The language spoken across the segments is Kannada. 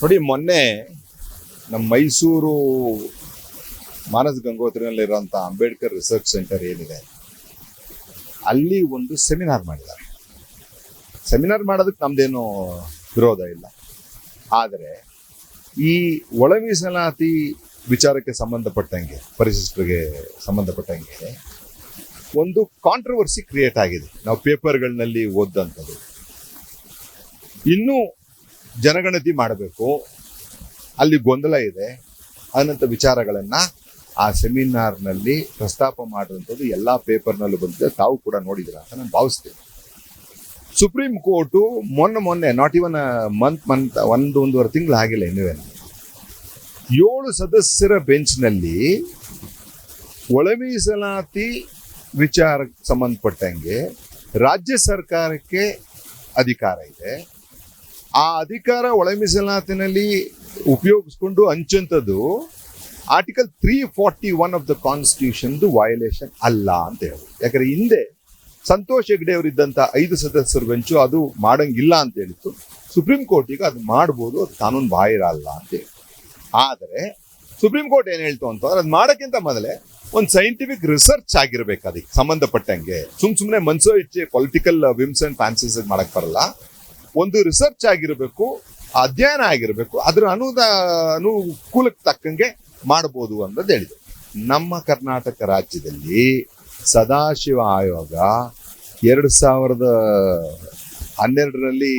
ನೋಡಿ, ಮೊನ್ನೆ ನಮ್ಮ ಮೈಸೂರು ಮಾನಸ ಗಂಗೋತ್ರಿನಲ್ಲಿರುವಂಥ ಅಂಬೇಡ್ಕರ್ ರಿಸರ್ಚ್ ಸೆಂಟರ್ ಏನಿದೆ, ಅಲ್ಲಿ ಒಂದು ಸೆಮಿನಾರ್ ಮಾಡಿದ್ದಾರೆ. ಸೆಮಿನಾರ್ ಮಾಡೋದಕ್ಕೆ ನಮ್ಮದೇನು ವಿರೋಧ ಇಲ್ಲ. ಆದರೆ ಈ ಒಳ ಮೀಸಲಾತಿ ವಿಚಾರಕ್ಕೆ ಸಂಬಂಧಪಟ್ಟಂಗೆ, ಪರಿಶಿಷ್ಟರಿಗೆ ಸಂಬಂಧಪಟ್ಟಂಗೆ ಒಂದು ಕಾಂಟ್ರವರ್ಸಿ ಕ್ರಿಯೇಟ್ ಆಗಿದೆ. ನಾವು ಪೇಪರ್ಗಳಲ್ಲಿ ಓದಂಥದ್ದು ಇನ್ನೂ ಜನಗಣತಿ ಮಾಡಬೇಕು. ಅಲ್ಲಿ ಗೊಂದಲ ಇದೆ. ಅನ್ನಂಥ ವಿಚಾರಗಳನ್ನು ಆ ಸೆಮಿನಾರ್ನಲ್ಲಿ ಪ್ರಸ್ತಾಪ ಮಾಡುವಂಥದ್ದು ಎಲ್ಲ ಪೇಪರ್ನಲ್ಲೂ ಬಂದಿದೆ. ತಾವು ಕೂಡ ನೋಡಿದ್ರ ಅಂತ ನಾನು ಭಾವಿಸ್ತೇನೆ. ಸುಪ್ರೀಂ ಕೋರ್ಟು ಮೊನ್ನೆ ಮೊನ್ನೆ ನಾಟ್ ಇವನ್ ಮಂತ್ ಮಂತ್ ಒಂದು, ಒಂದೂವರೆ ತಿಂಗಳು ಆಗಿಲ್ಲ ಇನ್ನುವೇನು ಏಳು ಸದಸ್ಯರ ಬೆಂಚ್ನಲ್ಲಿ ಒಳ ಮೀಸಲಾತಿ ವಿಚಾರಕ್ಕೆ ಸಂಬಂಧಪಟ್ಟಂಗೆ ರಾಜ್ಯ ಸರ್ಕಾರಕ್ಕೆ ಅಧಿಕಾರ ಇದೆ. ಆ ಅಧಿಕಾರ ಒಳ ಮೀಸಲಾತಿನಲ್ಲಿ ಉಪಯೋಗಿಸ್ಕೊಂಡು ಹಂಚಂಥದ್ದು article three forty one of the ಕಾನ್ಸ್ಟಿಟ್ಯೂಷನ್ದು violation ಅಲ್ಲ ಅಂತ ಹೇಳಿ. ಯಾಕಂದ್ರೆ ಹಿಂದೆ ಸಂತೋಷ್ ಹೆಗ್ಡೆ ಅವರಿದ್ದಂತ ಐದು ಸದಸ್ಯರ ಬೆಂಚು ಅದು ಮಾಡಂಗಿಲ್ಲ ಅಂತ ಹೇಳಿತ್ತು. ಸುಪ್ರೀಂ ಕೋರ್ಟ್ ಈಗ ಅದು ಮಾಡ್ಬೋದು, ಅದು ಕಾನೂನು ಬಾಹಿರ ಅಲ್ಲ ಅಂತ ಹೇಳಿ. ಆದರೆ ಸುಪ್ರೀಂ ಕೋರ್ಟ್ ಏನು ಹೇಳ್ತು ಅಂತಂದ್ರೆ ಅದು ಮಾಡೋಕ್ಕಿಂತ ಮೊದಲೇ ಒಂದು ಸೈಂಟಿಫಿಕ್ ರಿಸರ್ಚ್ ಆಗಿರ್ಬೇಕು ಅದಕ್ಕೆ, ಸಂಬಂಧಪಟ್ಟಂಗೆ. ಸುಮ್ ಸುಮ್ಮನೆ ಮನ್ಸೋ ಇಚ್ಛೆ ಪೊಲಿಟಿಕಲ್ ವಿಮ್ಸ್ ಅಂಡ್ ಫ್ಯಾನ್ಸೀಸ್ ಮಾಡಕ್ ಬರಲ್ಲ. ಒಂದು ರಿಸರ್ಚ್ ಆಗಿರಬೇಕು, ಅಧ್ಯಯನ ಆಗಿರಬೇಕು, ಅದರ ಅನುದ, ಅನುಕೂಲಕ್ಕೆ ತಕ್ಕಂಗೆ ಮಾಡಬಹುದು ಅಂತ ಹೇಳಿದೆ. ನಮ್ಮ ಕರ್ನಾಟಕ ರಾಜ್ಯದಲ್ಲಿ ಸದಾಶಿವ ಆಯೋಗ ಎರಡು ಸಾವಿರದ ಹನ್ನೆರಡರಲ್ಲಿ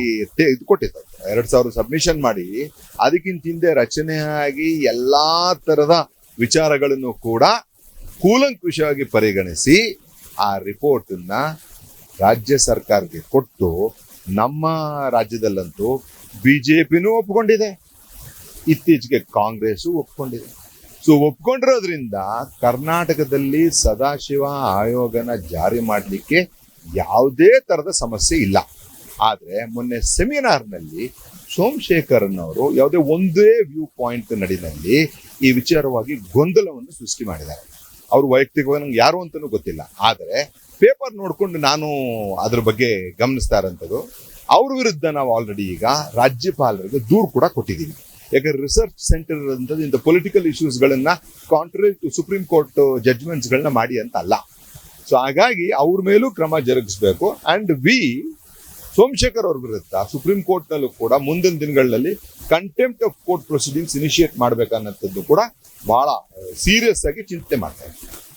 ಇದು ಕೊಟ್ಟಿತ್ತು. ಎರಡು ಸಾವಿರ ಸಬ್ಮಿಷನ್ ಮಾಡಿ, ಅದಕ್ಕಿಂತ ಹಿಂದೆ ರಚನೆ ಆಗಿ ಎಲ್ಲ ತರದ ವಿಚಾರಗಳನ್ನು ಕೂಡ ಕೂಲಂಕುಷವಾಗಿ ಪರಿಗಣಿಸಿ, ಆ ರಿಪೋರ್ಟನ್ನು ರಾಜ್ಯ ಸರ್ಕಾರಕ್ಕೆ ಕೊಟ್ಟು ನಮ್ಮ ರಾಜ್ಯದಲ್ಲಂತೂ ಬಿ ಜೆ ಪಿನೂ ಒಪ್ಕೊಂಡಿದೆ. ಇತ್ತೀಚೆಗೆ ಕಾಂಗ್ರೆಸ್ ಒಪ್ಕೊಂಡಿದೆ. ಸೊ ಒಪ್ಕೊಂಡಿರೋದ್ರಿಂದ ಕರ್ನಾಟಕದಲ್ಲಿ ಸದಾಶಿವ ಆಯೋಗನ ಜಾರಿ ಮಾಡಲಿಕ್ಕೆ ಯಾವುದೇ ತರದ ಸಮಸ್ಯೆ ಇಲ್ಲ. ಆದ್ರೆ ಮೊನ್ನೆ ಸೆಮಿನಾರ್ನಲ್ಲಿ ಸೋಮಶೇಖರನ್ ಅವರು ಯಾವುದೇ ಒಂದೇ ವ್ಯೂ ಪಾಯಿಂಟ್ ನಡಿನಲ್ಲಿ ಈ ವಿಚಾರವಾಗಿ ಗೊಂದಲವನ್ನು ಸೃಷ್ಟಿ ಮಾಡಿದ್ದಾರೆ. ಅವರು ವೈಯಕ್ತಿಕವಾಗಿ ನಂಗೆ ಯಾರು ಅಂತಲೂ ಗೊತ್ತಿಲ್ಲ. ಆದರೆ ಪೇಪರ್ ನೋಡಿಕೊಂಡು ನಾನು ಅದ್ರ ಬಗ್ಗೆ ಗಮನಿಸ್ತಾ ಇರೋಂಥದ್ದು. ಅವ್ರ ವಿರುದ್ಧ ನಾವು ಆಲ್ರೆಡಿ ಈಗ ರಾಜ್ಯಪಾಲರಿಗೆ ದೂರು ಕೂಡ ಕೊಟ್ಟಿದ್ದೀವಿ. ಯಾಕಂದ್ರೆ ರಿಸರ್ಚ್ ಸೆಂಟರ್ ಅಂತದ್ದು ಇಂಥ ಪೊಲಿಟಿಕಲ್ ಇಶ್ಯೂಸ್ಗಳನ್ನ ಕಾಂಟ್ರರಿ ಟು ಸುಪ್ರೀಂ ಕೋರ್ಟ್ ಜಡ್ಜ್ಮೆಂಟ್ಸ್ಗಳನ್ನ ಮಾಡಿ ಅಂತ ಅಲ್ಲ. ಸೊ ಹಾಗಾಗಿ ಅವ್ರ ಮೇಲೂ ಕ್ರಮ ಜರುಗಿಸಬೇಕು. ಅಂಡ್ ವಿ ಸೋಮಶೇಖರ್ ಅವ್ರ ವಿರುದ್ಧ ಸುಪ್ರೀಂ ಕೋರ್ಟ್ನಲ್ಲೂ ಕೂಡ ಮುಂದಿನ ದಿನಗಳಲ್ಲಿ contempt of court proceedings initiate ಮಾಡ್ಬೇಕನ್ನೋಂಥದ್ದು ಕೂಡ ಬಹಳ ಸೀರಿಯಸ್ ಆಗಿ ಚಿಂತೆ ಮಾಡ್ತಾ ಇದ್ದಾರೆ